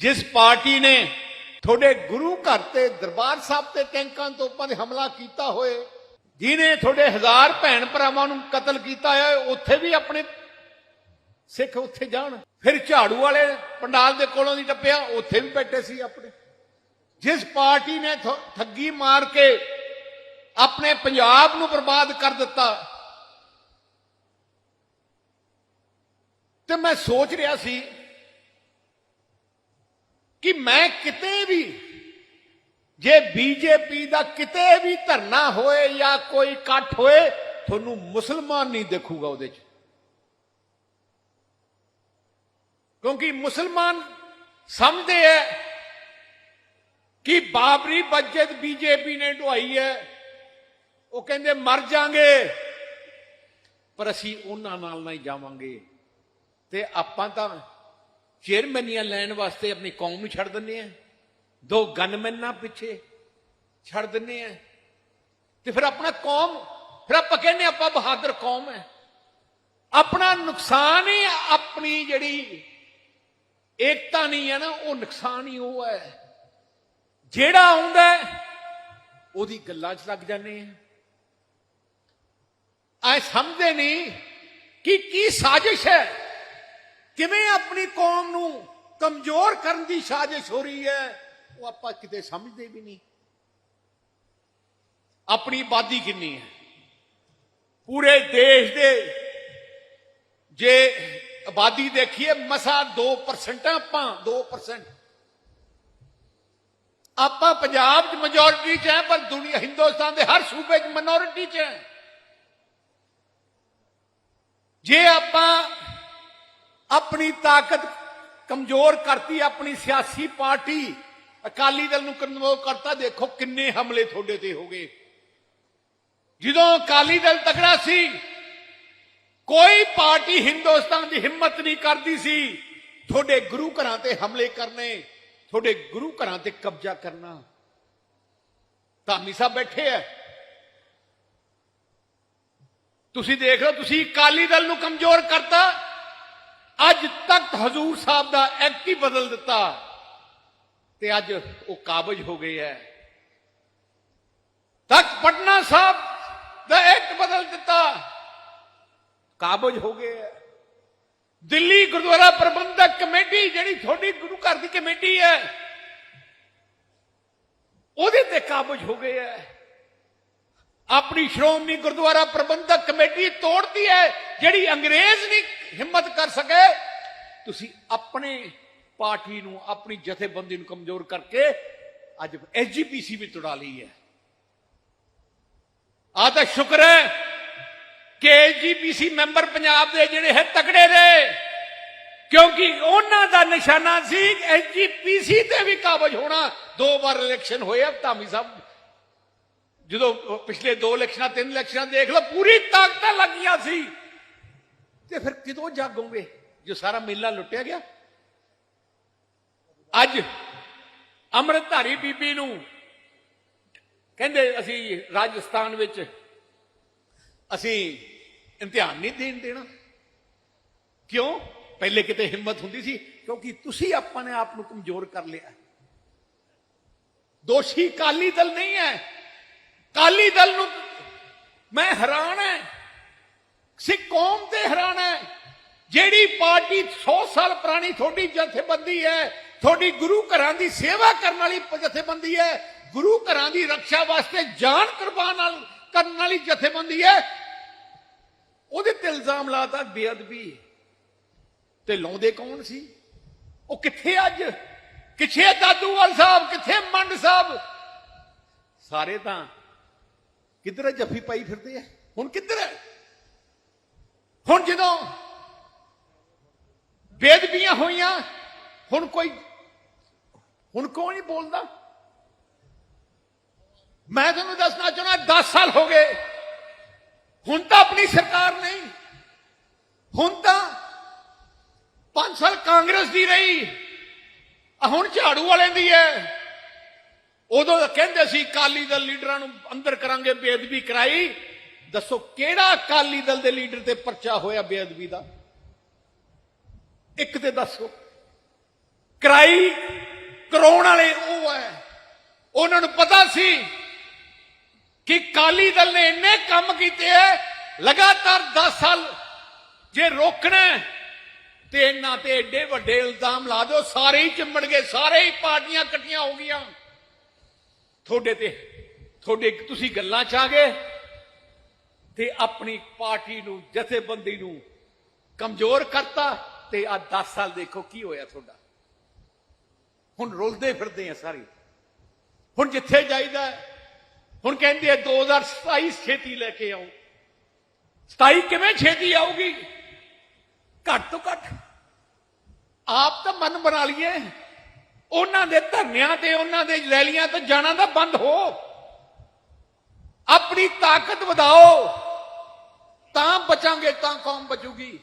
ਜਿਸ ਪਾਰਟੀ ਨੇ ਤੁਹਾਡੇ ਗੁਰੂ ਘਰ ਤੇ ਦਰਬਾਰ ਸਾਹਿਬ ਤੇ ਟੈਂਕਾਂ ਤੋਂ ਦੇ ਹਮਲਾ ਕੀਤਾ ਹੋਏ ਜਿਨੇ ਤੁਹਾਡੇ ਹਜ਼ਾਰ ਭੈਣ ਭਰਾਵਾਂ ਨੂੰ ਕਤਲ ਕੀਤਾ ਹੈ ਉੱਥੇ ਵੀ ਆਪਣੇ ਸਿੱਖ ਉੱਥੇ ਜਾਣ। ਫਿਰ ਝਾੜੂ ਵਾਲੇ ਪੰਡਾਲ ਦੇ ਕੋਲੋਂ ਦੀ ਟੱਪਿਆ, ਉੱਥੇ ਵੀ ਬੈਠੇ ਸੀ ਆਪਣੇ। ਜਿਸ ਪਾਰਟੀ ਨੇ ਠੱਗੀ ਮਾਰ ਕੇ ਆਪਣੇ ਪੰਜਾਬ ਨੂੰ ਬਰਬਾਦ ਕਰ ਦਿੱਤਾ। ਤੇ ਮੈਂ ਸੋਚ ਰਿਹਾ ਸੀ ਕਿ ਮੈਂ ਕਿਤੇ ਵੀ, ਜੇ ਬੀਜੇਪੀ ਦਾ ਕਿਤੇ ਵੀ ਧਰਨਾ ਹੋਏ ਜਾਂ ਕੋਈ ਇਕੱਠ ਹੋਏ, ਤੁਹਾਨੂੰ ਮੁਸਲਮਾਨ ਨਹੀਂ ਦੇਖੂਗਾ ਉਹਦੇ 'ਚ। ਕਿਉਂਕਿ ਮੁਸਲਮਾਨ ਸਮਝਦੇ ਹੈ ਕਿ ਬਾਬਰੀ ਮਸਜਿਦ ਬੀਜੇਪੀ ਨੇ ਢਵਾਈ ਹੈ ਉਹ ਕਹਿੰਦੇ ਮਰ ਜਾਾਂਗੇ, ਪਰ ਅਸੀਂ ਉਹਨਾਂ ਨਾਲ ਨਹੀਂ ਜਾਵਾਂਗੇ। ਤੇ ਆਪਾਂ ਤਾਂ ਚੇਅਰਮੈਨੀਆਂ ਲੈਣ ਵਾਸਤੇ ਆਪਣੀ ਕੌਮ ਨੂੰ ਛੱਡ ਦਿੰਦੇ ਆ। ਦੋ ਗਨਮੈਨਾਂ ਪਿੱਛੇ ਛੱਡ ਦਿੰਦੇ ਆ। ਤੇ ਫਿਰ ਆਪਣਾ ਕੌਮ, ਫਿਰ ਆਪਾਂ ਕਹਿੰਦੇ ਆਪਾਂ ਬਹਾਦਰ ਕੌਮ ਹੈ। ਆਪਣਾ ਨੁਕਸਾਨ ਹੀ ਆਪਣੀ ਜਿਹੜੀ ਏਕਤਾ ਨਹੀਂ ਹੈ ਨਾ, ਉਹ ਨੁਕਸਾਨ ਹੀ ਉਹ ਹੈ। ਜਿਹੜਾ ਆਉਂਦਾ ਉਹਦੀ ਗੱਲਾਂ 'ਚ ਲੱਗ ਜਾਂਦੇ ਆ। ਐ ਸਮਝਦੇ ਨਹੀਂ ਕਿ ਕੀ ਸਾਜ਼ਿਸ਼ ਹੈ। ਕਿਵੇਂ ਆਪਣੀ ਕੌਮ ਨੂੰ ਕਮਜ਼ੋਰ ਕਰਨ ਦੀ ਸਾਜ਼ਿਸ਼ ਹੋ ਰਹੀ ਹੈ, ਉਹ ਆਪਾਂ ਕਿਤੇ ਸਮਝਦੇ ਵੀ ਨਹੀਂ। ਆਪਣੀ ਆਬਾਦੀ ਕਿੰਨੀ ਹੈ? ਪੂਰੇ ਦੇਸ਼ ਦੇ ਜੇ ਆਬਾਦੀ ਦੇਖੀਏ, ਮਸਾ 2% ਆਪਾਂ 2% ਆਪਾਂ ਪੰਜਾਬ 'ਚ ਮੈਜੋਰਿਟੀ 'ਚ ਹੈ, ਪਰ ਦੁਨੀਆ ਹਿੰਦੁਸਤਾਨ ਦੇ ਹਰ ਸੂਬੇ 'ਚ ਮਿਨੋਰਿਟੀ 'ਚ ਹੈ। ਜੇ ਆਪਾਂ ਆਪਣੀ ਤਾਕਤ ਕਮਜ਼ੋਰ ਕਰਤੀ, ਆਪਣੀ ਸਿਆਸੀ ਪਾਰਟੀ ਅਕਾਲੀ ਦਲ ਨੂੰ ਕਮਜ਼ੋਰ ਕਰਤਾ। ਦੇਖੋ ਕਿੰਨੇ ਹਮਲੇ ਤੁਹਾਡੇ ਤੇ ਹੋ ਗਏ। ਜਦੋਂ ਅਕਾਲੀ ਦਲ ਤਕੜਾ ਸੀ, ਕੋਈ ਪਾਰਟੀ ਹਿੰਦੁਸਤਾਨ ਦੀ ਹਿੰਮਤ ਨਹੀਂ ਕਰਦੀ ਸੀ, ਤੁਹਾਡੇ ਗੁਰੂ ਘਰਾਂ ਤੇ ਹਮਲੇ ਕਰਨੇ, ਤੁਹਾਡੇ ਗੁਰੂ ਘਰਾਂ ਤੇ ਕਬਜ਼ਾ ਕਰਨਾ। ਧਾਮੀ ਸਾਹਿਬ ਬੈਠੇ ਆ। ਤੁਸੀਂ ਦੇਖ ਲਓ, ਤੁਸੀਂ ਅਕਾਲੀ ਦਲ ਨੂੰ ਕਮਜ਼ੋਰ ਕਰਤਾ। ਅੱਜ ਤਖ਼ਤ ਹਜ਼ੂਰ ਸਾਹਿਬ ਦਾ ਐਕਟ ਹੀ ਬਦਲ ਦਿੱਤਾ ਤੇ ਅੱਜ ਉਹ ਕਾਬਜ ਹੋ ਗਏ ਹੈ ਤਖ਼ਤ ਪਟਨਾ ਸਾਹਿਬ ਦਾ ਐਕਟ ਬਦਲ ਦਿੱਤਾ। ਕਾਬਜ ਹੋ ਗਏ ਹੈ ਦਿੱਲੀ ਗੁਰਦੁਆਰਾ ਪ੍ਰਬੰਧਕ ਕਮੇਟੀ ਜਿਹੜੀ ਤੁਹਾਡੀ ਗੁਰੂ ਘਰ ਦੀ ਕਮੇਟੀ ਹੈ ਉਹਦੇ ਤੇ ਕਾਬਜ ਹੋ ਗਏ ਹੈ ਆਪਣੀ ਸ਼੍ਰੋਮਣੀ ਗੁਰਦੁਆਰਾ ਪ੍ਰਬੰਧਕ ਕਮੇਟੀ ਤੋੜਦੀ ਹੈ, ਜਿਹੜੀ ਅੰਗਰੇਜ਼ ਨਹੀਂ ਹਿੰਮਤ ਕਰ ਸਕੇ। ਤੁਸੀਂ ਆਪਣੇ ਪਾਰਟੀ ਨੂੰ, ਆਪਣੀ ਜਥੇਬੰਦੀ ਨੂੰ ਕਮਜ਼ੋਰ ਕਰਕੇ ਅੱਜ ਐਸਜੀਪੀਸੀ ਵੀ ਤੁੜਾ ਲਈ ਹੈ। ਆ ਤਾਂ ਸ਼ੁਕਰ ਹੈ ਕਿ ਐਸਜੀਪੀਸੀ ਮੈਂਬਰ ਪੰਜਾਬ ਦੇ ਜਿਹੜੇ ਹੈ ਤਕੜੇ ਨੇ, ਕਿਉਂਕਿ ਉਹਨਾਂ ਦਾ ਨਿਸ਼ਾਨਾ ਸੀ ਐਸਜੀਪੀਸੀ ਤੇ ਵੀ ਕਾਬਜ ਹੋਣਾ। ਦੋ ਵਾਰ ਇਲੈਕਸ਼ਨ ਹੋਏ ਧਾਮੀ ਸਾਹਿਬ ਜਦੋਂ ਪਿਛਲੇ ਦੋ ਇਲੈਕਸ਼ਨਾਂ, ਤਿੰਨ ਇਲੈਕਸ਼ਨਾਂ ਦੇਖ ਲਓ, ਪੂਰੀ ਤਾਕਤਾਂ ਲੱਗੀਆਂ ਸੀ। ਤੇ ਫਿਰ ਕਿਦੋਂ ਜਾਗੋਗੇ? ਜੋ ਸਾਰਾ ਮੇਲਾ ਲੁੱਟਿਆ ਗਿਆ। ਅੱਜ ਅੰਮ੍ਰਿਤਧਾਰੀ ਬੀਬੀ ਨੂੰ ਕਹਿੰਦੇ ਅਸੀਂ ਰਾਜਸਥਾਨ ਵਿੱਚ ਅਸੀਂ ਇਮਤਿਹਾਨ ਨਹੀਂ ਦੇਣ ਦੇਣਾ। ਕਿਉਂ? ਪਹਿਲੇ ਕਿਤੇ ਹਿੰਮਤ ਹੁੰਦੀ ਸੀ, ਕਿਉਂਕਿ ਤੁਸੀਂ ਆਪਣੇ ਆਪ ਨੂੰ ਕਮਜ਼ੋਰ ਕਰ ਲਿਆ। ਦੋਸ਼ੀ ਕਾਲੀ ਦਲ ਨਹੀਂ ਹੈ। ਅਕਾਲੀ ਦਲ ਨੂੰ ਮੈਂ ਹੈਰਾਨ ਹੈ। ਸਿੱਖ ਕੌਮ ਤੇ ਹੈਰਾਨ ਹੈ। ਜਿਹੜੀ ਪਾਰਟੀ 100 ਸਾਲ ਪੁਰਾਣੀ ਤੁਹਾਡੀ ਜਥੇਬੰਦੀ ਹੈ, ਤੁਹਾਡੀ ਗੁਰੂ ਘਰਾਂ ਦੀ ਸੇਵਾ ਕਰਨ ਵਾਲੀ ਜਥੇਬੰਦੀ ਹੈ, ਗੁਰੂ ਘਰਾਂ ਦੀ ਰੱਖਿਆ ਵਾਸਤੇ ਜਾਨ ਕੁਰਬਾਨ ਨਾਲ ਕਰਨ ਵਾਲੀ ਜਥੇਬੰਦੀ ਹੈ। ਉਹਦੇ ਤੇ ਇਲਜ਼ਾਮ ਲਾਤਾ ਬੇਅਦਬੀ ਤੇ ਲਾਉਂਦੇ ਕੌਣ ਸੀ? ਉਹ ਕਿੱਥੇ ਅੱਜ? ਕਿੱਥੇ ਦਾਦੂਵਾਲ ਸਾਹਿਬ? ਕਿੱਥੇ ਮੰਡ ਸਾਹਿਬ? ਸਾਰੇ ਤਾਂ ਕਿੱਧਰ ਹੈ ਜੱਫੀ ਪਾਈ ਫਿਰਦੇ ਆ? ਹੁਣ ਕਿੱਧਰ ਹੈ? ਹੁਣ ਜਦੋਂ ਬੇਦਬੀਆਂ ਹੋਈਆਂ, ਹੁਣ ਕੋਈ ਹੁਣ ਕੋਈ ਨਹੀਂ ਬੋਲਦਾ? ਮੈਂ ਤੁਹਾਨੂੰ ਦੱਸਣਾ ਚਾਹੁੰਦਾ 10 ਸਾਲ ਹੋ ਗਏ। ਹੁਣ ਤਾਂ ਆਪਣੀ ਸਰਕਾਰ ਨਹੀਂ। ਹੁਣ ਤਾਂ 5 ਸਾਲ ਕਾਂਗਰਸ ਦੀ ਰਹੀ। ਹੁਣ ਝਾੜੂ ਵਾਲਿਆਂ ਦੀ ਹੈ। ਉਦੋਂ ਤਾਂ ਕਹਿੰਦੇ ਸੀ, ਅਕਾਲੀ ਦਲ ਲੀਡਰਾਂ ਨੂੰ ਅੰਦਰ ਕਰਾਂਗੇ ਬੇਅਦਬੀ ਕਰਾਈ। ਦੱਸੋ, ਕਿਹੜਾ ਅਕਾਲੀ ਦਲ ਦੇ ਲੀਡਰ ਤੇ ਪਰਚਾ ਹੋਇਆ ਬੇਅਦਬੀ ਦਾ? ਇੱਕ ਤੇ ਦੱਸੋ। ਕਰਾਈ, ਕਰਾਉਣ ਵਾਲੇ ਉਹ ਹੈ। ਉਹਨਾਂ ਨੂੰ ਪਤਾ ਸੀ ਕਿ ਕਾਲੀ ਦਲ ਨੇ ਇੰਨੇ ਕੰਮ ਕੀਤੇ ਐ, ਲਗਾਤਾਰ 10 ਸਾਲ ਜੇ ਰੋਕਣਾ ਤੇ ਇਹਨਾਂ ਤੇ ਏਡੇ ਵੱਡੇ ਇਲਜ਼ਾਮ ਲਾ ਦਿਓ, ਸਾਰੇ ਹੀ ਚਿੰਬੜ ਗਏ, ਸਾਰੇ ਹੀ ਪਾਰਟੀਆਂ ਇਕੱਠੀਆਂ ਹੋ ਗਈਆਂ। ਤੁਹਾਡੇ ਤੇ, ਤੁਹਾਡੇ ਤੁਸੀਂ ਗੱਲਾਂ ਚ ਆ ਗਏ ਤੇ ਆਪਣੀ ਪਾਰਟੀ ਨੂੰ, ਜਥੇਬੰਦੀ ਨੂੰ ਕਮਜ਼ੋਰ ਕਰਤਾ ਤੇ ਆ 10 ਸਾਲ ਦੇਖੋ ਕੀ ਹੋਇਆ ਤੁਹਾਡਾ। ਹੁਣ ਰੁਲਦੇ ਫਿਰਦੇ ਆ ਸਾਰੇ। ਹੁਣ ਜਿੱਥੇ ਜਾਈਦਾ ਹੁਣ ਕਹਿੰਦੇ ਆ 2027 ਛੇਤੀ ਲੈ ਕੇ ਆਓ। 27 ਕਿਵੇਂ ਛੇਤੀ ਆਊਗੀ? ਘੱਟ ਤੋਂ ਘੱਟ। ਆਪ ਤਾਂ ਮਨ ਬਣਾ ਲਈਏ ਉਹਨਾਂ ਦੇ ਧਰਨਿਆਂ ਤੇ, ਉਹਨਾਂ ਦੇ ਰੈਲੀਆਂ ਤੇ ਜਾਣਾ ਤਾਂ ਬੰਦ ਹੋ। ਆਪਣੀ ਤਾਕਤ ਵਧਾਓ। ਤਾਂ ਬਚਾਂਗੇ, ਤਾਂ ਕੌਮ ਬਚੂਗੀ।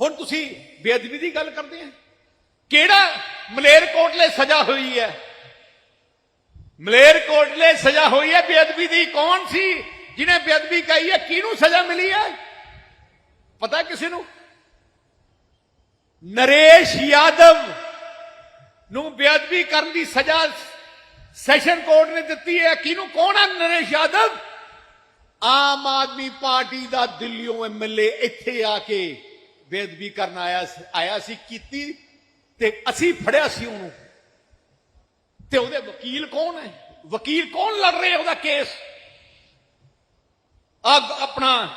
ਹੁਣ ਤੁਸੀਂ ਬੇਅਦਬੀ ਦੀ ਗੱਲ ਕਰਦੇ ਆ। ਕਿਹੜਾ ਮਲੇਰਕੋਟਲੇ ਸਜ਼ਾ ਹੋਈ ਹੈ? ਮਲੇਰਕੋਟਲੇ ਸਜ਼ਾ ਹੋਈ ਹੈ ਬੇਅਦਬੀ ਦੀ। ਕੌਣ ਸੀ ਜਿਹਨੇ ਬੇਅਦਬੀ ਕਹੀ ਹੈ? ਕਿਹਨੂੰ ਸਜ਼ਾ ਮਿਲੀ ਹੈ? ਪਤਾ ਕਿਸੇ ਨੂੰ? ਨਰੇਸ਼ ਯਾਦਵ। ਨੂੰ ਬੇਅਦਬੀ ਕਰਨ ਦੀ ਸਜ਼ਾ ਸੈਸ਼ਨ ਕੋਰਟ ਨੇ ਦਿੱਤੀ ਹੈ। ਕਿਹਨੂੰ? ਕੌਣ ਹੈ ਨਰੇਸ਼ ਯਾਦਵ। ਆਮ ਆਦਮੀ ਪਾਰਟੀ ਦਾ ਦਿੱਲੀੋਂ ਐਮਐਲਏ ਇੱਥੇ ਆ ਕੇ ਬੇਅਦਬੀ ਕਰਨ ਆਇਆ ਆਇਆ ਸੀ, ਕੀਤੀ ਤੇ ਅਸੀਂ ਫੜਿਆ ਸੀ ਉਹਨੂੰ। ਤੇ ਉਹਦੇ ਵਕੀਲ ਕੌਣ ਹੈ? ਵਕੀਲ ਕੌਣ ਲੜ ਰਹੇ ਉਹਦਾ ਕੇਸ? ਆ ਆਪਣਾ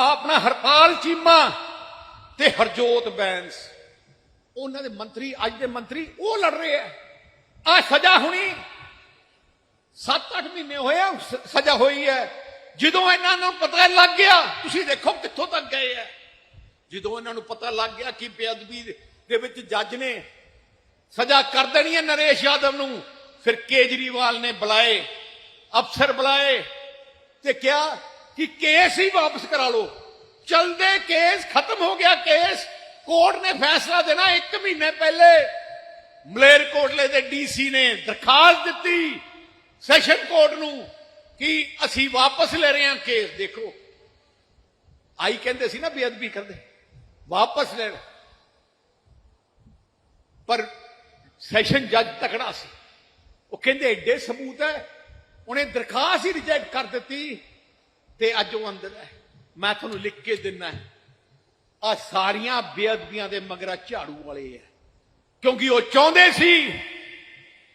ਆਪਣਾ ਹਰਪਾਲ ਚੀਮਾ ਤੇ ਹਰਜੋਤ ਬੈਂਸ। ਉਹਨਾਂ ਦੇ ਮੰਤਰੀ, ਅੱਜ ਦੇ ਮੰਤਰੀ, ਉਹ ਲੜ ਰਹੇ ਆ। ਆ ਸਜ਼ਾ ਹੋਣੀ 7-8 ਮਹੀਨੇ ਹੋਏ ਆ ਸਜ਼ਾ ਹੋਈ ਹੈ। ਜਦੋਂ ਇਹਨਾਂ ਨੂੰ ਪਤਾ ਲੱਗ ਗਿਆ, ਤੁਸੀਂ ਦੇਖੋ ਕਿੱਥੋਂ ਤੱਕ ਗਏ ਆ। ਜਦੋਂ ਇਹਨਾਂ ਨੂੰ ਪਤਾ ਲੱਗ ਗਿਆ ਕਿ ਬੇਅਦਬੀ ਦੇ ਵਿੱਚ ਜੱਜ ਨੇ ਸਜ਼ਾ ਕਰ ਦੇਣੀ ਹੈ ਨਰੇਸ਼ ਯਾਦਵ ਨੂੰ, ਫਿਰ ਕੇਜਰੀਵਾਲ ਨੇ ਬੁਲਾਏ, ਅਫਸਰ ਬੁਲਾਏ ਤੇ ਕਿਹਾ ਕਿ ਕੇਸ ਹੀ ਵਾਪਸ ਕਰਾ ਲਓ ਚਲਦੇ ਕੇਸ ਖਤਮ ਹੋ ਗਿਆ ਕੇਸ ਕੋਰਟ ਨੇ ਫੈਸਲਾ ਦੇਣਾ 1 ਮਹੀਨੇ ਪਹਿਲੇ ਮਲੇਰਕੋਟਲੇ ਦੇ ਡੀਸੀ ਨੇ ਦਰਖਾਸਤ ਦਿੱਤੀ ਸੈਸ਼ਨ ਕੋਰਟ ਨੂੰ ਕਿ ਅਸੀਂ ਵਾਪਸ ਲੈ ਰਹੇ ਹਾਂ ਕੇਸ ਦੇਖੋ ਆਈ ਕਹਿੰਦੇ ਸੀ ਨਾ ਬੇਅਦਬੀ ਕਰਦੇ ਵਾਪਸ ਲੈ ਪਰ ਸੈਸ਼ਨ ਜੱਜ ਤਕੜਾ ਸੀ ਉਹ ਕਹਿੰਦੇ ਐਡੇ ਸਬੂਤ ਹੈ ਉਹਨੇ ਦਰਖਾਸਤ ਹੀ ਰਿਜੈਕਟ ਕਰ ਦਿੱਤੀ ਤੇ ਅੱਜ ਉਹ ਅੰਦਰ ਹੈ। ਮੈਂ ਤੁਹਾਨੂੰ ਲਿਖ ਕੇ ਦਿੰਨਾ ਆ ਸਾਰੀਆਂ ਬੇਅਦਬੀਆਂ ਦੇ ਮਗਰਾ ਝਾੜੂ ਵਾਲੇ ਹੈ। ਕਿਉਂਕਿ ਉਹ ਚਾਹੁੰਦੇ ਸੀ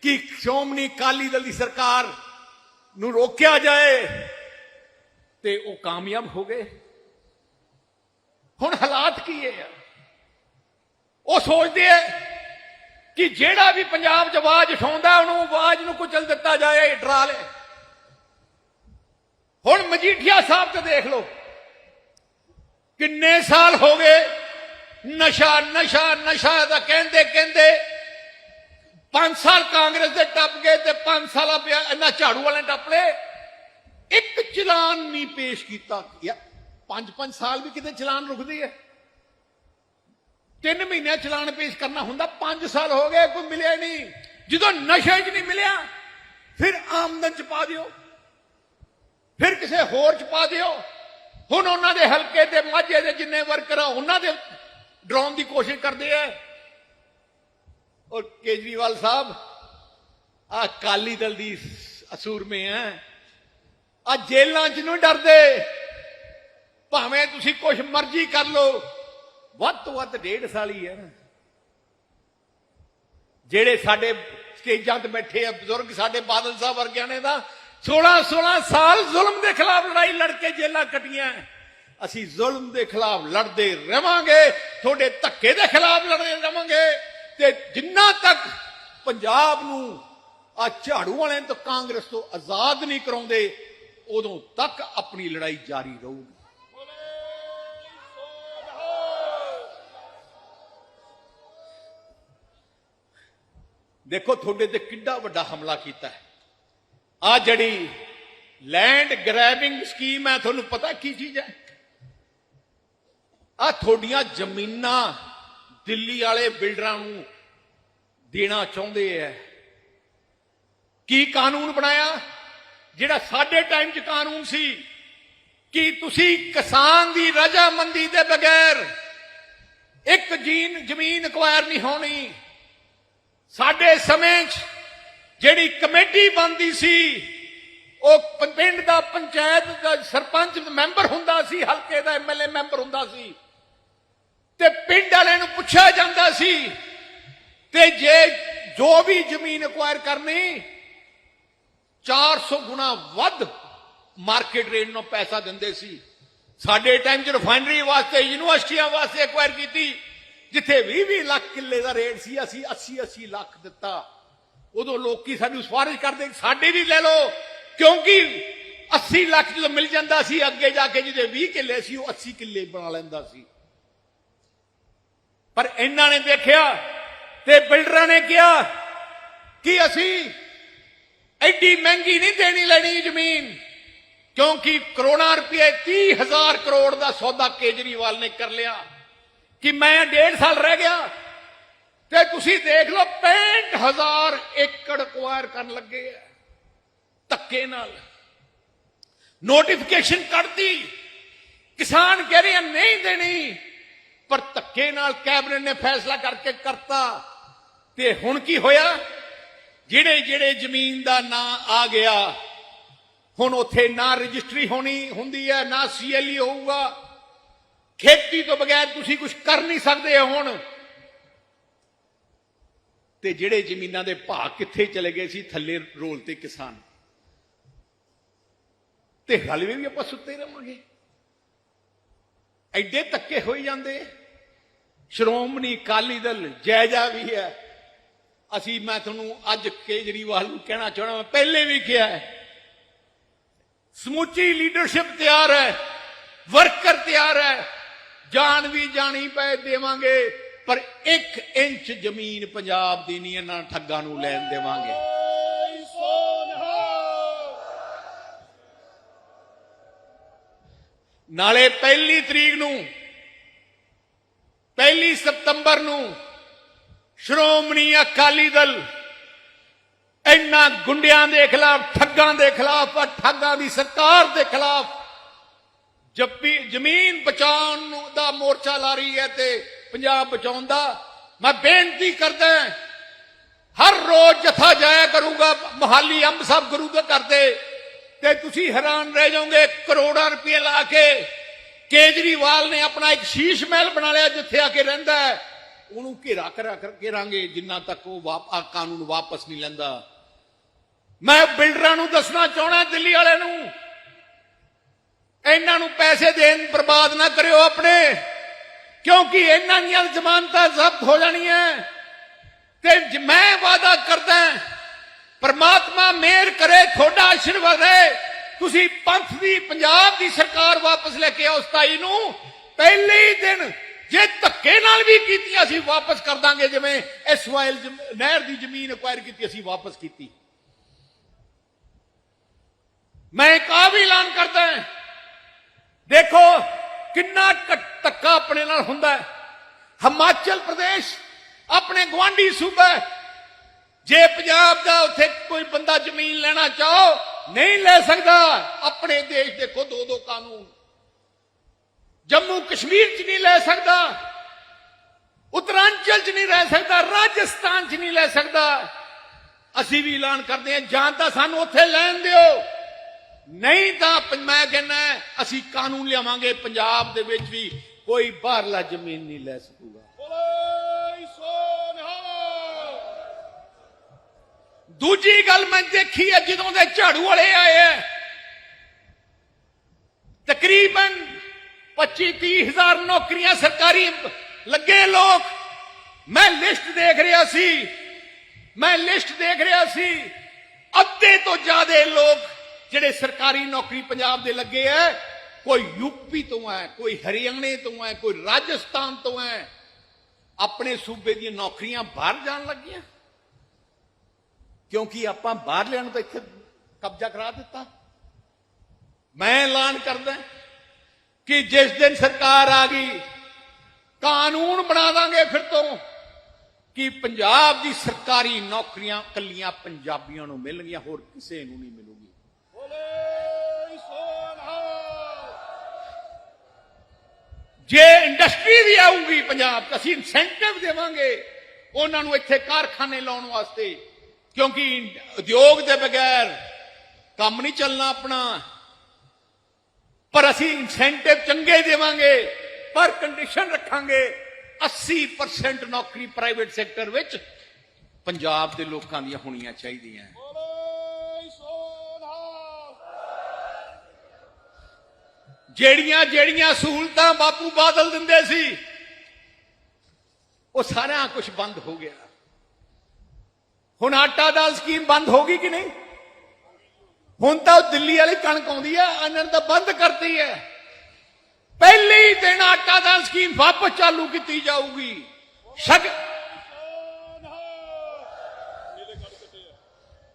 ਕਿ ਸ਼੍ਰੋਮਣੀ ਅਕਾਲੀ ਦਲ ਦੀ ਸਰਕਾਰ ਨੂੰ ਰੋਕਿਆ ਜਾਏ ਤੇ ਉਹ ਕਾਮਯਾਬ ਹੋ ਗਏ। ਹੁਣ ਹਾਲਾਤ ਕੀ ਹੈ? ਉਹ ਸੋਚਦੇ ਆ ਕਿ ਜਿਹੜਾ ਵੀ ਪੰਜਾਬ 'ਚ ਆਵਾਜ਼ ਉਠਾਉਂਦਾ ਉਹਨੂੰ ਆਵਾਜ਼ ਨੂੰ ਕੁਚਲ ਦਿੱਤਾ ਜਾਏ, ਡਰਾ ਲੈ। ਹੁਣ ਮਜੀਠੀਆ ਸਾਹਿਬ ਤੇ ਦੇਖ ਲਓ। ਕਿੰਨੇ ਸਾਲ ਹੋ ਗਏ, ਨਸ਼ਾ ਨਸ਼ਾ ਨਸ਼ਾ ਦਾ ਕਹਿੰਦੇ ਕਹਿੰਦੇ 5 ਸਾਲ ਕਾਂਗਰਸ ਦੇ ਟੱਪ ਗਏ ਤੇ 5 ਸਾਲਾਂ ਪਿਆ ਇਹਨਾਂ ਝਾੜੂ ਵਾਲੇ ਟੱਪ ਲਏ। ਇੱਕ ਚਲਾਨ ਨਹੀਂ ਪੇਸ਼ ਕੀਤਾ। ਯਾ 5-5 ਸਾਲ ਵੀ ਕਿਤੇ ਚਲਾਨ ਰੁਕਦੀ ਹੈ। ਤਿੰਨ ਮਹੀਨੇ ਚਲਾਨ ਪੇਸ਼ ਕਰਨਾ ਹੁੰਦਾ 5 ਸਾਲ ਹੋ ਗਏ, ਕੋਈ ਮਿਲਿਆ ਨਹੀਂ। ਜਦੋਂ ਨਸ਼ੇ 'ਚ ਨਹੀਂ ਮਿਲਿਆ, ਫਿਰ ਆਮਦਨ 'ਚ ਪਾ ਦਿਓ। ਫਿਰ ਕਿਸੇ ਹੋਰ 'ਚ ਪਾ ਦਿਓ। ਹੁਣ ਉਹਨਾਂ ਦੇ ਹਲਕੇ ਤੇ ਮਾਝੇ ਦੇ ਜਿੰਨੇ ਵਰਕਰ ਆ, ਉਹਨਾਂ ਦੇ ਡਰਾਉਣ ਦੀ ਕੋਸ਼ਿਸ਼ ਕਰਦੇ ਆ। ਔਰ ਕੇਜਰੀਵਾਲ ਸਾਹਿਬ ਆ ਕਾਲੀ ਦਲ ਦੀ ਅਸੂਰ ਮੇ ਆ। ਆ ਜੇਲਾਂ 'ਚ ਨੂੰ ਡਰਦੇ। ਭਾਵੇਂ ਤੁਸੀਂ ਕੁਝ ਮਰਜ਼ੀ ਕਰ ਲਓ, ਵੱਧ ਤੋਂ ਵੱਧ ਡੇਢ ਸਾਲ ਹੀ ਹੈ ਨਾ। ਜਿਹੜੇ ਸਾਡੇ ਸਟੇਜਾਂ ਤੇ ਬੈਠੇ ਆ, ਬਜ਼ੁਰਗ ਸਾਡੇ ਬਾਦਲ ਸਾਹਿਬ ਵਰਗਿਆਂ ਨੇ ਤਾਂ 16 16 ਸਾਲ ਜ਼ੁਲਮ ਦੇ ਖਿਲਾਫ ਲੜਾਈ ਲੜ ਕੇ ਜੇਲਾਂ ਕੱਟੀਆਂ। ਅਸੀਂ ਜ਼ੁਲਮ ਦੇ ਖਿਲਾਫ ਲੜਦੇ ਰਵਾਂਗੇ, ਤੁਹਾਡੇ ਧੱਕੇ ਦੇ ਖਿਲਾਫ ਲੜਦੇ ਰਵਾਂਗੇ ਤੇ ਜਿੰਨਾ ਤੱਕ ਪੰਜਾਬ ਨੂੰ ਆ ਝਾੜੂ ਵਾਲਿਆਂ ਤੋਂ ਕਾਂਗਰਸ ਤੋਂ ਆਜ਼ਾਦ ਨਹੀਂ ਕਰਾਉਂਦੇ, ਉਦੋਂ ਤੱਕ ਆਪਣੀ ਲੜਾਈ ਜਾਰੀ ਰਹੂਗੀ। ਦੇਖੋ, ਤੁਹਾਡੇ ਤੇ ਕਿੱਡਾ ਵੱਡਾ ਹਮਲਾ ਕੀਤਾ ਹੈ। ਆ ਜਿਹੜੀ ਲੈਂਡ ਗ੍ਰੈਬਿੰਗ ਸਕੀਮ ਹੈ, ਤੁਹਾਨੂੰ ਪਤਾ ਕੀ ਚੀਜ਼ ਹੈ? ਆ ਤੁਹਾਡੀਆਂ ਜ਼ਮੀਨਾਂ ਦਿੱਲੀ ਵਾਲੇ ਬਿਲਡਰਾਂ ਨੂੰ ਦੇਣਾ ਚਾਹੁੰਦੇ ਐ ਕੀ ਕਾਨੂੰਨ ਬਣਾਇਆ? ਜਿਹੜਾ ਸਾਡੇ ਟਾਈਮ 'ਚ ਕਾਨੂੰਨ ਸੀ ਕਿ ਤੁਸੀਂ ਕਿਸਾਨ ਦੀ ਰਜਾਮੰਦੀ ਦੇ ਬਗੈਰ ਇੱਕ ਜੀਨ ਜ਼ਮੀਨ ਅਕਵਾਇਰ ਨਹੀਂ ਹੋਣੀ। ਸਾਡੇ ਸਮੇਂ 'ਚ ਜਿਹੜੀ ਕਮੇਟੀ ਬਣਦੀ ਸੀ, ਉਹ ਪਿੰਡ ਦਾ ਪੰਚਾਇਤ ਦਾ ਸਰਪੰਚ ਮੈਂਬਰ ਹੁੰਦਾ ਸੀ, ਹਲਕੇ ਦਾ ਐਮਐਲਏ ਮੈਂਬਰ ਹੁੰਦਾ ਸੀ। ਤੇ ਪਿੰਡ ਵਾਲਿਆਂ ਨੂੰ ਪੁੱਛਿਆ ਜਾਂਦਾ ਸੀ, ਤੇ ਜੇ ਜੋ ਵੀ ਜ਼ਮੀਨ ਅਕਵਾਇਰ ਕਰਨੀ 400 ਗੁਣਾ ਵੱਧ ਮਾਰਕੀਟ ਰੇਟ ਨੂੰ ਪੈਸਾ ਦਿੰਦੇ ਸੀ। ਸਾਡੇ ਟਾਈਮ 'ਚ ਰਿਫਾਈਨਰੀ ਵਾਸਤੇ, ਯੂਨੀਵਰਸਿਟੀਆਂ ਵਾਸਤੇ ਐਕਵਾਇਰ ਕੀਤੀ, ਜਿੱਥੇ 20-20 ਲੱਖ ਕਿੱਲੇ ਦਾ ਰੇਟ ਸੀ, ਅਸੀਂ 80-80 ਲੱਖ ਦਿੱਤਾ। ਉਦੋਂ ਲੋਕੀ ਸਾਨੂੰ ਸਿਫਾਰਿਸ਼ ਕਰਦੇ, ਸਾਡੇ ਵੀ ਲੈ ਲਓ। ਕਿਉਂਕਿ 80 ਲੱਖ ਜਦੋਂ ਮਿਲ ਜਾਂਦਾ ਸੀ, ਅੱਗੇ ਜਾ ਕੇ ਜਿਹਦੇ 20 ਕਿੱਲੇ ਸੀ, ਉਹ 80 ਕਿੱਲੇ ਬਣਾ ਲੈਂਦਾ ਸੀ। ਪਰ ਇਹਨਾਂ ਨੇ ਦੇਖਿਆ ਤੇ ਬਿਲਡਰਾਂ ਨੇ ਕਿਹਾ, ਕਿ ਅਸੀਂ ਐਡੀ ਮਹਿੰਗੀ ਨਹੀਂ ਦੇਣੀ ਲੈਣੀ ਜ਼ਮੀਨ? ਕਿਉਂਕਿ ਕਰੋੜਾਂ ਰੁਪਏ 30000 ਕਰੋੜ ਦਾ ਸੌਦਾ ਕੇਜਰੀਵਾਲ ਨੇ ਕਰ ਲਿਆ। ਕਿ ਮੈਂ ਡੇਢ ਸਾਲ ਰਹਿ ਗਿਆ ਤੇ ਤੁਸੀਂ ਦੇਖ ਲਓ 65000 ਏਕੜ ਅਕਵਾਇਰ ਕਰਨ ਲੱਗੇ ਆ। ਧੱਕੇ ਨਾਲ। ਨੋਟੀਫਿਕੇਸ਼ਨ ਕੱਢਦੀ ਕਿਸਾਨ ਕਹਿ ਰਹੇ ਆ, ਨਹੀਂ ਦੇਣੀ। ਪਰ ਧੱਕੇ ਨਾਲ ਕੈਬਨਿਟ ਨੇ ਫੈਸਲਾ ਕਰਕੇ ਕਰਤਾ। ਤੇ ਹੁਣ ਕੀ ਹੋਇਆ? ਜਿਹੜੇ ਜਿਹੜੇ ਜ਼ਮੀਨ ਦਾ ਨਾਂ ਆ ਗਿਆ, ਹੁਣ ਉੱਥੇ ਨਾ ਰਜਿਸਟਰੀ ਹੋਣੀ ਹੁੰਦੀ ਹੈ, ਨਾ ਸੀਐਲਈ ਹੋਊਗਾ। ਖੇਤੀ ਤੋਂ ਬਗੈਰ ਤੁਸੀਂ ਕੁਝ ਕਰ ਨਹੀਂ ਸਕਦੇ ਹੁਣ। ਤੇ ਜਿਹੜੇ ਜ਼ਮੀਨਾਂ ਦੇ ਭਾਅ ਕਿੱਥੇ ਚਲੇ ਗਏ ਸੀ, ਥੱਲੇ ਰੋਲ ਤੇ ਕਿਸਾਨ। ਤੇ ਹਲਵੇ ਵੀ ਆਪਾਂ ਸੁੱਤੇ ਰਵਾਂਗੇ। ਐਡੇ ਧੱਕੇ ਹੋਈ ਜਾਂਦੇ। ਸ਼੍ਰੋਮਣੀ ਅਕਾਲੀ ਦਲ ਜਾਇਜਾ ਵੀ ਹੈ। ਅਸੀਂ, ਮੈਂ ਤੁਹਾਨੂੰ ਅੱਜ ਕੇਜਰੀਵਾਲ ਨੂੰ ਕਹਿਣਾ ਚਾਹਣਾ ਮੈਂ ਪਹਿਲੇ ਵੀ ਕਿਹਾ ਹੈ, ਸਮੁੱਚੀ ਲੀਡਰਸ਼ਿਪ ਤਿਆਰ ਹੈ, ਵਰਕਰ ਤਿਆਰ ਹੈ, ਜਾਨ ਵੀ ਜਾਣੀ ਪਏ ਦੇਵਾਂਗੇ। ਪਰ 1 ਇੰਚ ਜ਼ਮੀਨ ਪੰਜਾਬ ਦੀ ਨਹੀਂ ਇਹਨਾਂ ਠੱਗਾਂ ਨੂੰ ਲੈਣ ਦੇਵਾਂਗੇ। ਨਾਲੇ ਪਹਿਲੀ ਤਰੀਕ ਨੂੰ ਪਹਿਲੀ ਸਤੰਬਰ ਨੂੰ ਸ਼੍ਰੋਮਣੀ ਅਕਾਲੀ ਦਲ ਇੰਨਾ ਗੁੰਡਿਆਂ ਦੇ ਖਿਲਾਫ ਠੱਗਾਂ ਦੇ ਖਿਲਾਫ ਆ ਠੱਗਾਂ ਦੀ ਸਰਕਾਰ ਦੇ ਖਿਲਾਫ ਜੱਪੀ ਜ਼ਮੀਨ ਬਚਾਉਣ ਦਾ ਮੋਰਚਾ ਲਾ ਰਹੀ ਹੈ ਤੇ ਪੰਜਾਬ ਬਚਾਉਣ ਦਾ ਮੈਂ ਬੇਨਤੀ ਕਰਦਾ ਹਰ ਰੋਜ਼ ਜਥਾ ਜਾਇਆ ਕਰੂਗਾ, ਮਹਾਲੀ ਅੰਬ ਸਾਹਿਬ ਗੁਰੂ ਦੇ ਕਰਦੇ ਤੇ ਤੁਸੀਂ ਹੈਰਾਨ ਰਹਿ ਜਾਓਗੇ, ਕਰੋੜਾਂ ਰੁਪਏ ਲਾ ਕੇ ਕੇਜਰੀਵਾਲ ਨੇ ਆਪਣਾ ਇੱਕ ਸ਼ੀਸ਼ ਮਹਿਲ ਬਣਾ ਲਿਆ ਜਿੱਥੇ ਆ ਕੇ ਰਹਿੰਦਾ ਹੈ। ਉਹਨੂੰ ਘੇਰਾ ਕਰਾ ਕਰਕੇ ਰਾਂਗੇ ਜਿੰਨਾ ਤੱਕ ਉਹ ਵਾਪ ਕਾਨੂੰਨ ਵਾਪਸ ਨਹੀਂ ਲੈਂਦਾ। ਮੈਂ ਬਿਲਡਰਾਂ ਨੂੰ ਦੱਸਣਾ ਚਾਹਣਾ ਦਿੱਲੀ ਵਾਲਿਆਂ ਨੂੰ, ਇਹਨਾਂ ਨੂੰ ਪੈਸੇ ਦੇਣ ਬਰਬਾਦ ਨਾ ਕਰਿਓ ਆਪਣੇ। ਕਿਉਂਕਿ ਇਹਨਾਂ ਦੀਆਂ ਜ਼ਮਾਨਤਾਂ ਜ਼ਬਤ ਹੋ ਜਾਣੀਆਂ। ਤੇ ਮੈਂ ਵਾਅਦਾ ਕਰਦਾ ਪਰਮਾਤਮਾ ਮਿਹਰ ਕਰੇ, ਤੁਹਾਡਾ ਆਸ਼ੀਰਵਾਦ ਹੈ ਤੁਸੀਂ ਪੰਥ ਦੀ, ਪੰਜਾਬ ਦੀ ਸਰਕਾਰ ਵਾਪਸ ਲੈ ਕੇ ਆਓ 27 ਨੂੰ। ਪਹਿਲੇ ਹੀ ਦਿਨ ਜੇ ਧੱਕੇ ਨਾਲ ਵੀ ਕੀਤੀ ਅਸੀਂ ਵਾਪਸ ਕਰ ਦਾਂਗੇ, ਜਿਵੇਂ ਐਸਵਾਈਐਲ ਨਹਿਰ ਦੀ ਜ਼ਮੀਨ ਅਕਵਾਇਰ ਕੀਤੀ, ਅਸੀਂ ਵਾਪਸ ਕੀਤੀ। ਮੈਂ ਇੱਕ ਆ ਵੀ ਐਲਾਨ ਕਰਦਾ ਦੇਖੋ ਕਿੰਨਾ ਧੱਕਾ ਆਪਣੇ ਨਾਲ ਹੁੰਦਾ ਹੈ? ਹਿਮਾਚਲ ਪ੍ਰਦੇਸ਼ ਆਪਣੇ ਗਵਾਂਢੀ ਸੂਬਾ ਜੇ ਪੰਜਾਬ ਦਾ ਉੱਥੇ ਕੋਈ ਬੰਦਾ ਜ਼ਮੀਨ ਲੈਣਾ ਚਾਹੋ, ਨਹੀਂ ਲੈ ਸਕਦਾ। ਆਪਣੇ ਦੇਸ਼ ਦੇਖੋ ਦੋ ਦੋ ਕਾਨੂੰਨ। ਜੰਮੂ ਕਸ਼ਮੀਰ 'ਚ ਨਹੀਂ ਲੈ ਸਕਦਾ। ਉਤਰਾਂਚਲ 'ਚ ਨਹੀਂ ਰਹਿ ਸਕਦਾ। ਰਾਜਸਥਾਨ 'ਚ ਨਹੀਂ ਲੈ ਸਕਦਾ। ਅਸੀਂ ਵੀ ਐਲਾਨ ਕਰਦੇ ਹਾਂ, ਜਾਂ ਤਾਂ ਸਾਨੂੰ ਉੱਥੇ ਲੈਣ ਦਿਓ। ਨਹੀਂ ਤਾਂ ਮੈਂ ਕਹਿੰਦਾ ਅਸੀਂ ਕਾਨੂੰਨ ਲਿਆਵਾਂਗੇ ਪੰਜਾਬ ਦੇ ਵਿੱਚ ਵੀ ਕੋਈ ਬਾਹਰਲਾ ਜ਼ਮੀਨ ਨਹੀਂ ਲੈ ਸਕੂਗਾ। ਦੂਜੀ ਗੱਲ ਮੈਂ ਦੇਖੀ ਹੈ ਜਦੋਂ ਦੇ ਝਾੜੂ ਵਾਲੇ ਆਏ ਆ ਤਕਰੀਬਨ 25 30 ਹਜ਼ਾਰ ਨੌਕਰੀਆਂ ਸਰਕਾਰੀ ਲੱਗੇ ਲੋਕ। ਮੈਂ ਲਿਸਟ ਦੇਖ ਰਿਹਾ ਸੀ ਮੈਂ ਲਿਸਟ ਦੇਖ ਰਿਹਾ ਸੀ ਅੱਧੇ ਤੋਂ ਜ਼ਿਆਦਾ ਲੋਕ ਜਿਹੜੇ ਸਰਕਾਰੀ ਨੌਕਰੀ ਪੰਜਾਬ ਦੇ ਲੱਗੇ ਐ ਕੋਈ ਯੂਪੀ ਤੋਂ ਹੈ ਕੋਈ ਹਰਿਆਣੇ ਤੋਂ ਹੈ ਕੋਈ ਰਾਜਸਥਾਨ ਤੋਂ ਹੈ ਆਪਣੇ ਸੂਬੇ ਦੀਆਂ ਨੌਕਰੀਆਂ ਬਾਹਰ ਜਾਣ ਲੱਗੀਆਂ ਕਿਉਂਕਿ ਆਪਾਂ ਬਾਹਰ ਲਿਆਣ ਤਾਂ ਇੱਥੇ ਕਬਜ਼ਾ ਕਰਾ ਦਿੱਤਾ ਮੈਂ ਐਲਾਨ ਕਰਦਾ ਕਿ ਜਿਸ ਦਿਨ ਸਰਕਾਰ ਆ ਗਈ ਕਾਨੂੰਨ ਬਣਾ ਦਾਂਗੇ ਫਿਰ ਤੋਂ ਕਿ ਪੰਜਾਬ ਦੀ ਸਰਕਾਰੀ ਨੌਕਰੀਆਂ ਕੱਲੀਆਂ ਪੰਜਾਬੀਆਂ ਨੂੰ ਮਿਲਣਗੀਆਂ ਹੋਰ ਕਿਸੇ ਨੂੰ ਨਹੀਂ ਮਿਲੂਗੀ ਜੇ ਇੰਡਸਟਰੀ ਵੀ ਆਊਗੀ ਪੰਜਾਬ 'ਚ ਅਸੀਂ ਇਨਸੈਂਟਿਵ ਦੇਵਾਂਗੇ ਉਹਨਾਂ ਨੂੰ ਇੱਥੇ ਕਾਰਖਾਨੇ ਲਾਉਣ ਵਾਸਤੇ। ਕਿਉਂਕਿ ਉਦਯੋਗ ਦੇ ਬਗੈਰ ਕੰਮ ਨਹੀਂ ਚੱਲਣਾ ਆਪਣਾ। ਪਰ ਅਸੀਂ ਇਨਸੈਂਟਿਵ ਚੰਗੇ ਦੇਵਾਂਗੇ, ਪਰ ਕੰਡੀਸ਼ਨ ਰੱਖਾਂਗੇ। 80% ਨੌਕਰੀ ਪ੍ਰਾਈਵੇਟ ਸੈਕਟਰ ਵਿੱਚ ਪੰਜਾਬ ਦੇ ਲੋਕਾਂ ਦੀਆਂ ਹੋਣੀਆਂ ਚਾਹੀਦੀਆਂ। ਜਿਹੜੀਆਂ ਜਿਹੜੀਆਂ ਸਹੂਲਤਾਂ ਬਾਪੂ ਬਾਦਲ ਦਿੰਦੇ ਸੀ, ਉਹ ਸਾਰਾ ਕੁਝ ਬੰਦ ਹੋ ਗਿਆ। ਹੁਣ ਆਟਾ ਦਾਲ ਸਕੀਮ ਬੰਦ ਹੋ ਗਈ ਕਿ ਨਹੀਂ? ਹੁਣ ਤਾਂ ਉਹ ਦਿੱਲੀ ਵਾਲੀ ਕਣਕ ਆਉਂਦੀ ਹੈ ਇਹਨਾਂ ਤਾਂ ਬੰਦ ਕਰਤੀ ਹੈ। ਪਹਿਲੀ ਦਿਨ ਆਟਾ ਦਾਲ ਸਕੀਮ ਵਾਪਸ ਚਾਲੂ ਕੀਤੀ ਜਾਊਗੀ। ਸ਼ਗ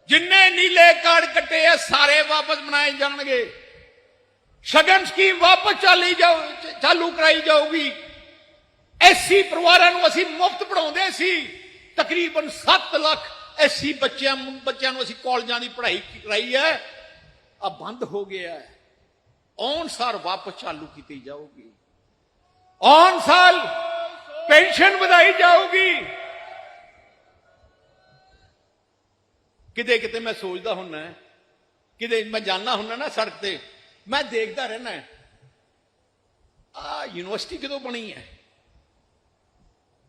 ਜਿੰਨੇ ਨੀਲੇ ਕਾਰਡ ਕੱਟੇ ਆ, ਸਾਰੇ ਵਾਪਸ ਬਣਾਏ ਜਾਣਗੇ। ਸ਼ਗਨ ਸਕੀਮ ਵਾਪਸ ਚਾਲੀ ਜਾਊ ਚਾਲੂ ਕਰਾਈ ਜਾਊਗੀ। ਐਸੀ ਪਰਿਵਾਰਾਂ ਨੂੰ ਅਸੀਂ ਮੁਫਤ ਪੜਾਉਂਦੇ ਸੀ। ਤਕਰੀਬਨ 7 ਲੱਖ ਐਸੀ ਬੱਚਿਆਂ ਬੱਚਿਆਂ ਨੂੰ ਅਸੀਂ ਕਾਲਜਾਂ ਦੀ ਪੜ੍ਹਾਈ ਕਰਾਈ ਹੈ। ਆ ਬੰਦ ਹੋ ਗਿਆ ਹੈ। ਔਨ ਸਾਲ ਵਾਪਸ ਚਾਲੂ ਕੀਤੀ ਜਾਊਗੀ। ਔਨ ਸਾਲ ਪੈਨਸ਼ਨ ਵਧਾਈ ਜਾਊਗੀ। ਕਿਤੇ ਕਿਤੇ ਮੈਂ ਸੋਚਦਾ ਹੁੰਨਾ ਕਿਤੇ ਮੈਂ ਜਾਣਾ ਹੁੰਨਾ ਨਾ ਸੜਕ ਤੇ ਮੈਂ ਦੇਖਦਾ ਰਹਿਣਾ ਆ ਯੂਨੀਵਰਸਿਟੀ ਕਦੋਂ ਬਣੀ ਹੈ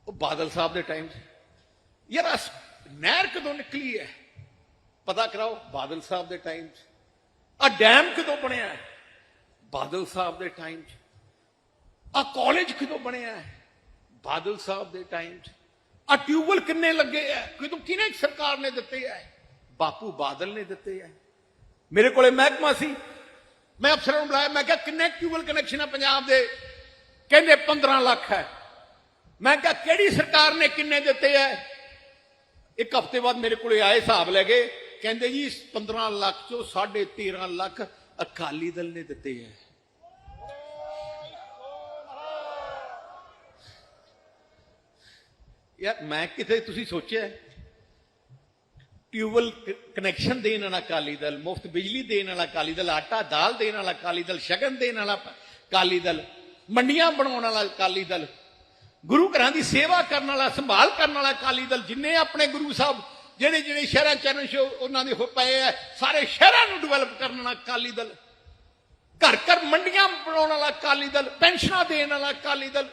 ਉਹ ਬਾਦਲ ਸਾਹਿਬ ਦੇ ਟਾਈਮ ਯਾਰ ਆਹ ਨਹਿਰ ਕਦੋਂ ਨਿਕਲੀ ਹੈ ਪਤਾ ਕਰਾਓ ਬਾਦਲ ਸਾਹਿਬ ਦੇ ਟਾਈਮ 'ਚ ਆ ਡੈਮ ਕਦੋਂ ਬਣਿਆ ਹੈ ਬਾਦਲ ਸਾਹਿਬ ਦੇ ਟਾਈਮ 'ਚ ਆ ਕਾਲਜ ਕਦੋਂ ਬਣਿਆ ਹੈ ਬਾਦਲ ਸਾਹਿਬ ਦੇ ਟਾਈਮ 'ਚ ਆ ਟਿਊਬਲ ਕਿੰਨੇ ਲੱਗੇ ਆ ਕਦੋਂ ਕਿਹਨੇ ਸਰਕਾਰ ਨੇ ਦਿੱਤੇ ਆ ਬਾਪੂ ਬਾਦਲ ਨੇ ਦਿੱਤੇ ਆ ਮੇਰੇ ਕੋਲੇ ਮਹਿਕਮਾ ਸੀ ਮੈਂ ਅਫਸਰਾਂ ਨੂੰ ਬੁਲਾਇਆ, ਮੈਂ ਕਿਹਾ, ਕਿੰਨੇ ਟਿਊਬਲ ਕਨੈਕਸ਼ਨ ਆ ਪੰਜਾਬ ਦੇ? ਕਹਿੰਦੇ 15 ਲੱਖ ਹੈ। ਮੈਂ ਕਿਹਾ, ਕਿਹੜੀ ਸਰਕਾਰ ਨੇ ਕਿੰਨੇ ਦਿੱਤੇ ਆ ਇੱਕ ਹਫ਼ਤੇ ਬਾਅਦ ਮੇਰੇ ਕੋਲੇ ਆਏ ਹਿਸਾਬ ਲੈ ਕੇ, ਕਹਿੰਦੇ ਜੀ ਇਸ 15 ਲੱਖ ਚੋਂ 13.5 ਲੱਖ ਅਕਾਲੀ ਦਲ ਨੇ ਦਿੱਤੇ ਹੈ। ਯਾਰ, ਮੈਂ ਕਿਤੇ ਤੁਸੀਂ ਸੋਚਿਆ ਟਿਊਬਲ ਕਨੈਕਸ਼ਨ ਦੇਣ ਵਾਲਾ ਅਕਾਲੀ ਦਲ ਮੁਫਤ ਬਿਜਲੀ ਦੇਣ ਵਾਲਾ ਅਕਾਲੀ ਦਲ ਆਟਾ ਦਾਲ ਦੇਣ ਵਾਲਾ ਅਕਾਲੀ ਦਲ ਸ਼ਗਨ ਦੇਣ ਵਾਲਾ ਅਕਾਲੀ ਦਲ ਮੰਡੀਆਂ ਬਣਾਉਣ ਵਾਲਾ ਅਕਾਲੀ ਦਲ ਗੁਰੂ ਘਰਾਂ ਦੀ ਸੇਵਾ ਕਰਨ ਵਾਲਾ ਸੰਭਾਲ ਕਰਨ ਵਾਲਾ ਅਕਾਲੀ ਦਲ ਜਿੰਨੇ ਆਪਣੇ ਗੁਰੂ ਸਾਹਿਬ ਜਿਹੜੇ ਜਿਹੜੇ ਸ਼ਹਿਰਾਂ ਚਰਨ ਸ਼ੋ ਉਹਨਾਂ ਦੇ ਹੋ ਪਏ ਆ ਸਾਰੇ ਸ਼ਹਿਰਾਂ ਨੂੰ ਡਿਵੈਲਪ ਕਰਨ ਵਾਲਾ ਅਕਾਲੀ ਦਲ ਘਰ ਘਰ ਮੰਡੀਆਂ ਬਣਾਉਣ ਵਾਲਾ ਅਕਾਲੀ ਦਲ ਪੈਨਸ਼ਨਾਂ ਦੇਣ ਵਾਲਾ ਅਕਾਲੀ ਦਲ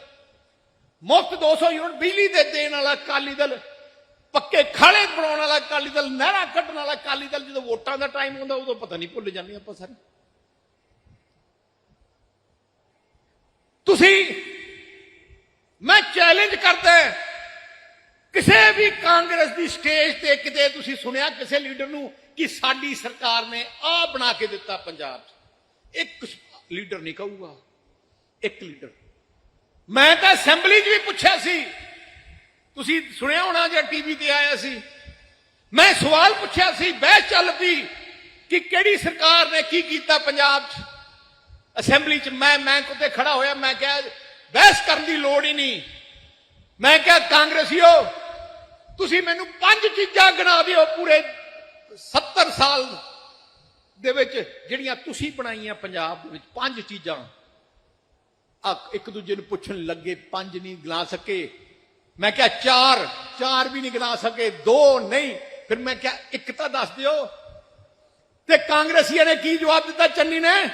ਮੁਫਤ 200 ਯੂਨਿਟ ਬਿਜਲੀ ਦੇ ਦੇਣ ਵਾਲਾ ਅਕਾਲੀ ਦਲ ਪੱਕੇ ਖਾਲੇ ਬਣਾਉਣ ਵਾਲਾ ਅਕਾਲੀ ਦਲ ਨਹਿਰਾਂ ਕੱਢਣ ਵਾਲਾ ਅਕਾਲੀ ਦਲ ਜਦੋਂ ਵੋਟਾਂ ਦਾ ਟਾਈਮ ਹੁੰਦਾ ਉਦੋਂ ਪਤਾ ਨਹੀਂ ਭੁੱਲ ਜਾਂਦੇ ਆਪਾਂ ਸਾਰੇ ਤੁਸੀਂ ਮੈਂ ਚੈਲੰਜ ਕਰਦਾ ਕਿਸੇ ਵੀ ਕਾਂਗਰਸ ਦੀ ਸਟੇਜ ਤੇ ਕਿਤੇ ਤੁਸੀਂ ਸੁਣਿਆ ਕਿਸੇ ਲੀਡਰ ਨੂੰ ਕਿ ਸਾਡੀ ਸਰਕਾਰ ਨੇ ਆ ਬਣਾ ਕੇ ਦਿੱਤਾ ਪੰਜਾਬ 'ਚ ਇੱਕ ਲੀਡਰ ਨਹੀਂ ਕਹੂਗਾ ਇੱਕ ਲੀਡਰ ਮੈਂ ਤਾਂ ਅਸੈਂਬਲੀ 'ਚ ਵੀ ਪੁੱਛਿਆ ਸੀ ਤੁਸੀਂ ਸੁਣਿਆ ਹੋਣਾ ਜਾਂ ਟੀਵੀ ਤੇ ਆਇਆ ਸੀ? ਮੈਂ ਸਵਾਲ ਪੁੱਛਿਆ ਸੀ, ਬਹਿਸ ਚੱਲ ਪਈ ਕਿ ਕਿਹੜੀ ਸਰਕਾਰ ਨੇ ਕੀ ਕੀਤਾ ਪੰਜਾਬ 'ਚ? ਅਸੈਂਬਲੀ 'ਚ ਮੈਂ ਮੈਂ ਕੋਤੇ ਖੜਾ ਹੋਇਆ, ਮੈਂ ਕਿਹਾ, ਬਹਿਸ ਕਰਨ ਦੀ ਲੋੜ ਹੀ ਨਹੀਂ। ਮੈਂ ਕਿਹਾ, ਕਾਂਗਰਸੀਓ, ਤੁਸੀਂ ਮੈਨੂੰ ਪੰਜ ਚੀਜ਼ਾਂ ਗਿਣਾ ਦਿਓ ਪੂਰੇ 70 ਸਾਲ ਦੇ ਵਿੱਚ, ਜਿਹੜੀਆਂ ਤੁਸੀਂ ਬਣਾਈਆਂ ਪੰਜਾਬ ਦੇ ਵਿੱਚ, ਪੰਜ ਚੀਜ਼ਾਂ। ਇੱਕ ਦੂਜੇ ਨੂੰ ਪੁੱਛਣ ਲੱਗੇ, ਪੰਜ ਨਹੀਂ ਗਿਣਾ ਸਕੇ। ਮੈਂ ਕਿਹਾ, ਚਾਰ ਚਾਰ ਵੀ ਨਹੀਂ ਗਿਣਾ ਸਕੇ, ਦੋ ਨਹੀਂ। ਫਿਰ ਮੈਂ ਕਿਹਾ, ਇੱਕ ਤਾਂ ਦੱਸ ਦਿਓ। ਤੇ ਕਾਂਗਰਸੀਆਂ ਨੇ ਕੀ ਜਵਾਬ ਦਿੱਤਾ ਚੰਨੀ ਨੇ?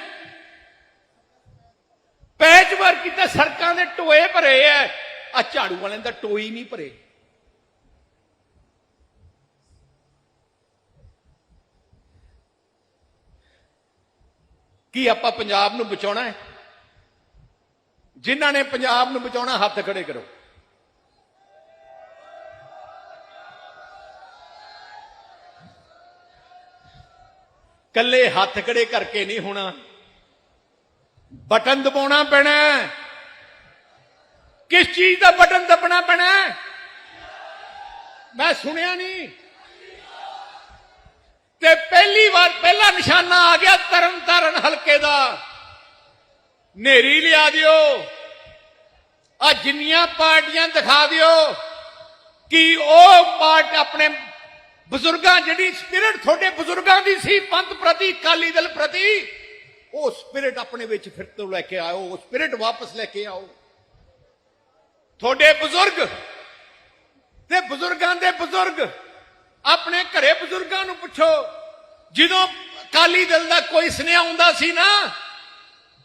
ਪੈਚ ਵਾਰ ਕੀਤਾ ਸੜਕਾਂ ਦੇ ਟੋਏ ਭਰੇ ਐ। ਆ ਝਾੜੂ ਵਾਲਿਆਂ ਦਾ ਟੋਈ ਨਹੀਂ ਭਰੇ। ਕੀ ਆਪਾਂ ਪੰਜਾਬ ਨੂੰ ਬਚਾਉਣਾ ਹੈ ਜਿਨ੍ਹਾਂ ਨੇ ਪੰਜਾਬ ਨੂੰ ਬਚਾਉਣਾ, ਹੱਥ ਖੜੇ ਕਰੋ। ਕੱਲੇ ਹੱਥ ਖੜੇ ਕਰਕੇ ਨਹੀਂ ਹੋਣਾ। ਬਟਨ ਦਬਾਉਣਾ ਪੈਣਾ ਕਿਸ ਚੀਜ਼ ਦਾ ਬਟਨ ਦਬਣਾ ਪੈਣਾ ਮੈਂ ਸੁਣਿਆ ਨਹੀਂ। ਤੇ ਪਹਿਲੀ ਵਾਰ ਪਹਿਲਾ ਨਿਸ਼ਾਨਾ ਆ ਗਿਆ ਤਰਨ ਤਾਰਨ ਹਲਕੇ ਦਾ। ਨੇਰੀ ਲਿਆ ਦਿਓ। ਆ ਜਿੰਨੀਆਂ ਪਾਰਟੀਆਂ ਦਿਖਾ ਦਿਓ ਕਿ ਉਹ ਪਾਰਟ ਆਪਣੇ ਬਜ਼ੁਰਗਾਂ ਜਿਹੜੀ ਸਪਿਰਿਟ ਤੁਹਾਡੇ ਬਜ਼ੁਰਗਾਂ ਦੀ ਸੀ, ਪੰਥ ਪ੍ਰਤੀ, ਅਕਾਲੀ ਦਲ ਪ੍ਰਤੀ, ਉਹ ਸਪਿਰਿਟ ਆਪਣੇ ਵਿੱਚ ਫਿਰ ਤੋਂ ਲੈ ਕੇ ਆਓ, ਉਹ ਸਪਿਰਿਟ ਵਾਪਸ ਲੈ ਕੇ ਆਓ। ਤੁਹਾਡੇ ਬਜ਼ੁਰਗ ਤੇ ਬਜ਼ੁਰਗਾਂ ਦੇ ਬਜ਼ੁਰਗ, ਆਪਣੇ ਘਰੇ ਬਜ਼ੁਰਗਾਂ ਨੂੰ ਪੁੱਛੋ, ਜਦੋਂ ਅਕਾਲੀ ਦਲ ਦਾ ਕੋਈ ਸੁਨੇਹਾ ਆਉਂਦਾ ਸੀ ਨਾ,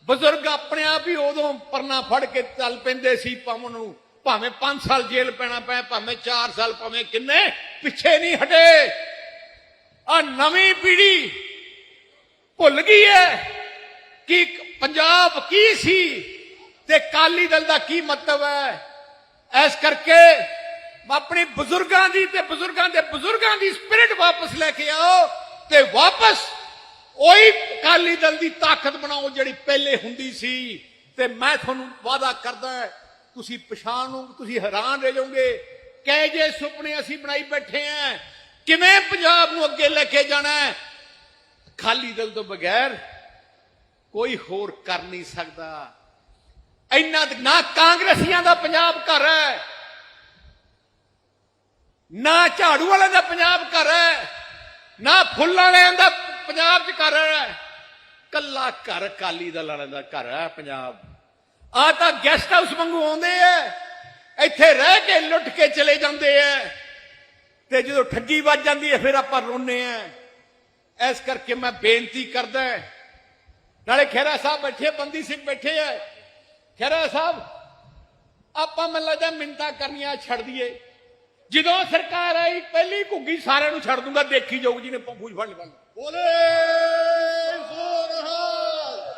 ਬਜ਼ੁਰਗ ਆਪਣੇ ਆਪ ਹੀ ਉਦੋਂ ਪਰਨਾ ਫੜ ਕੇ ਚੱਲ ਪੈਂਦੇ ਸੀ, ਭਾਵੇਂ ਨੂੰ ਭਾਵੇਂ 5 ਸਾਲ ਜੇਲ੍ਹ ਪੈਣਾ ਪਏ ਭਾਵੇਂ 4 ਸਾਲ, ਭਾਵੇਂ ਕਿੰਨੇ, ਪਿੱਛੇ ਨਹੀਂ ਹਟੇ। ਆ ਨਵੀਂ ਪੀੜ੍ਹੀ ਭੁੱਲ ਗਈ ਹੈ ਕਿ ਪੰਜਾਬ ਕੀ ਸੀ ਤੇ ਕਾਲੀ ਦਲ ਦਾ ਕੀ ਮਤਲਬ ਹੈ ਇਸ ਕਰਕੇ ਆਪਣੇ ਬਜ਼ੁਰਗਾਂ ਦੀ ਤੇ ਬਜ਼ੁਰਗਾਂ ਦੇ ਬਜ਼ੁਰਗਾਂ ਦੀ ਸਪਿਰਿਟ ਵਾਪਸ ਲੈ ਕੇ ਆਓ ਤੇ ਵਾਪਸ ਉਹੀ ਕਾਲੀ ਦਲ ਦੀ ਤਾਕਤ ਬਣਾਓ ਜਿਹੜੀ ਪਹਿਲੇ ਹੁੰਦੀ ਸੀ। ਤੇ ਮੈਂ ਤੁਹਾਨੂੰ ਵਾਅਦਾ ਕਰਦਾ ਤੁਸੀਂ ਪਛਾਣ ਨੂੰ, ਤੁਸੀਂ ਹੈਰਾਨ ਰਹਿ ਜਾਓਗੇ। ਕਹੇ ਜੇ ਸੁਪਨੇ ਅਸੀਂ ਬਣਾਈ ਬੈਠੇ ਆਂ। ਕਿਵੇਂ ਪੰਜਾਬ ਨੂੰ ਅੱਗੇ ਲੈ ਕੇ ਜਾਣਾ ਹੈ? ਖਾਲੀ ਦਿਲ ਤੋਂ ਬਗੈਰ ਕੋਈ ਹੋਰ ਕਰ ਨਹੀਂ ਸਕਦਾ। ਇੰਨਾ ਨਾ ਕਾਂਗਰਸੀਆਂ ਦਾ ਪੰਜਾਬ ਘਰ ਹੈ। ਨਾ ਝਾੜੂ ਵਾਲਿਆਂ ਦਾ ਪੰਜਾਬ ਘਰ ਹੈ। ਨਾ ਫੁੱਲ ਵਾਲਿਆਂ ਦਾ ਪੰਜਾਬ 'ਚ ਘਰ ਹੈ। ਕੱਲਾ ਘਰ ਕਾਲੀ ਦਲ ਵਾਲਿਆਂ ਦਾ ਘਰ ਹੈ ਪੰਜਾਬ। ਆ ਤਾਂ ਗੈਸਟ ਹਾਊਸ ਵਾਂਗੂ ਆਉਂਦੇ ਐ। ਇੱਥੇ ਰਹਿ ਕੇ ਲੁੱਟ ਕੇ ਚਲੇ ਜਾਂਦੇ ਐ। ਤੇ ਜਦੋਂ ਠੱਗੀ ਵੱਜ ਜਾਂਦੀ ਹੈ ਫਿਰ ਆਪਾਂ ਰੋਨੇ ਆ ਇਸ ਕਰਕੇ ਮੈਂ ਬੇਨਤੀ ਕਰਦਾ ਨਾਲੇ ਖੇਰਾ ਸਾਹਿਬ ਬੈਠੇ ਬੰਦੀ ਸਿੰਘ ਬੈਠੇ ਆ ਖੇਰਾ ਸਾਹਿਬ, ਆਪਾਂ ਮੈਨੂੰ ਲੱਗਦਾ ਮਿੰਤਾ ਕਰਨੀਆਂ ਛੱਡ ਦਈਏ। ਜਦੋਂ ਸਰਕਾਰ ਆਈ, ਪਹਿਲੀ ਘੁੱਗੀ ਸਾਰਿਆਂ ਨੂੰ ਛੱਡ ਦੂੰਗਾ, ਦੇਖੀ ਜਾਊ ਜੀ ਨੇ ਫੜ ਲਿਆ। ਬੋਲੇ!